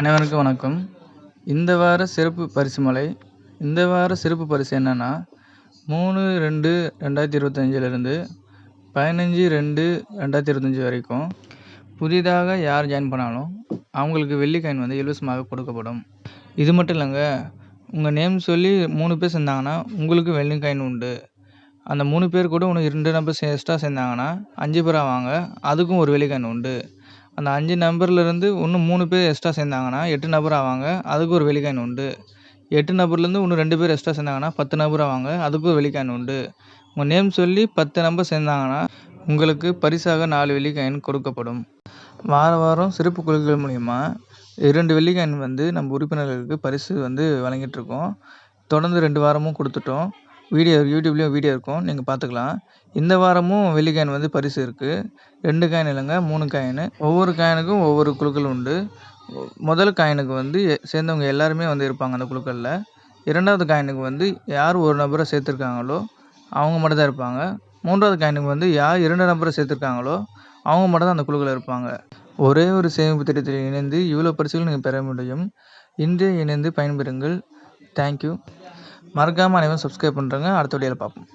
அனைவருக்கும் வணக்கம். இந்த வார சிறப்பு பரிசு மலை இந்த வார சிறப்பு பரிசு என்னென்னா மூணு ரெண்டு ரெண்டாயிரத்தி இருபத்தஞ்சிலிருந்து பதினஞ்சு ரெண்டு ரெண்டாயிரத்தி இருபத்தஞ்சி வரைக்கும் புதிதாக யார் ஜாயின் பண்ணாலும் அவங்களுக்கு வெள்ளி காயின் வந்து இலவசமாக கொடுக்கப்படும். இது மட்டும் இல்லைங்க உங்கள் நேம் சொல்லி மூணு பேர் சேர்ந்தாங்கன்னா உங்களுக்கு வெள்ளிக்காயின் உண்டு. அந்த மூணு பேர் கூட உனக்கு ரெண்டு நம்பர் எக்ஸ்ட்ரா சேர்ந்தாங்கன்னா அஞ்சு பேராக வாங்க அதுக்கும் ஒரு வெள்ளிக்காயின் உண்டு. அந்த அஞ்சு நம்பர்லேருந்து இன்னும் மூணு பேர் எக்ஸ்ட்ரா சேர்ந்தாங்கன்னா எட்டு நபர் ஆவாங்க. அதுக்கு ஒரு வெள்ளிக்காயின் உண்டு. எட்டு நபர்லேருந்து இன்னும் ரெண்டு பேர் எக்ஸ்ட்ரா சேர்ந்தாங்கன்னா பத்து நபர் ஆவாங்க. அதுக்கு ஒரு வெள்ளிக்காயின் உண்டு. உங்கள் நேம் சொல்லி பத்து நம்பர் சேர்ந்தாங்கன்னா உங்களுக்கு பரிசாக நாலு வெள்ளிக்காயின் கொடுக்கப்படும். வார வாரம் சிறப்பு குழுக்கள் மூலிமா இரண்டு வெள்ளிக்காயின் வந்து நம்ம உறுப்பினர்களுக்கு பரிசு வந்து வழங்கிட்டுருக்கோம் தொடர்ந்து ரெண்டு வாரமும் கொடுத்துட்டோம். வீடியோ யூடியூப்லேயும் வீடியோ இருக்கும். நீங்கள் பார்த்துக்கலாம் இந்த வாரமும் வெள்ளி காயின் வந்து பரிசு இருக்குது ரெண்டு காயின் இல்லைங்க மூணு காயின் ஒவ்வொரு காயினுக்கும் ஒவ்வொரு குழுக்கள் உண்டு. முதல் காயினுக்கு வந்து சேர்ந்தவங்க எல்லாருமே வந்து இருப்பாங்க அந்த குழுக்களில். இரண்டாவது காயினுக்கு வந்து யார் ஒரு நபரை சேர்த்துருக்காங்களோ அவங்க மட்டும் தான் இருப்பாங்க. மூன்றாவது காயினுக்கு வந்து யார் இரண்டு நபரை சேர்த்துருக்காங்களோ அவங்க மட்டும் தான் அந்த குழுக்களில் இருப்பாங்க. ஒரே ஒரு சேமிப்பு திட்டத்தில் இணைந்து இவ்வளோ பரிசுகள் நீங்கள் பெற முடியும். இன்றே இணைந்து பயன்பெறுங்கள். தேங்க்யூ மறக்காமல் அனைவரும் சப்ஸ்கிரைப் பண்ணுறேங்க அடுத்த வீடியோவில் பார்ப்போம்.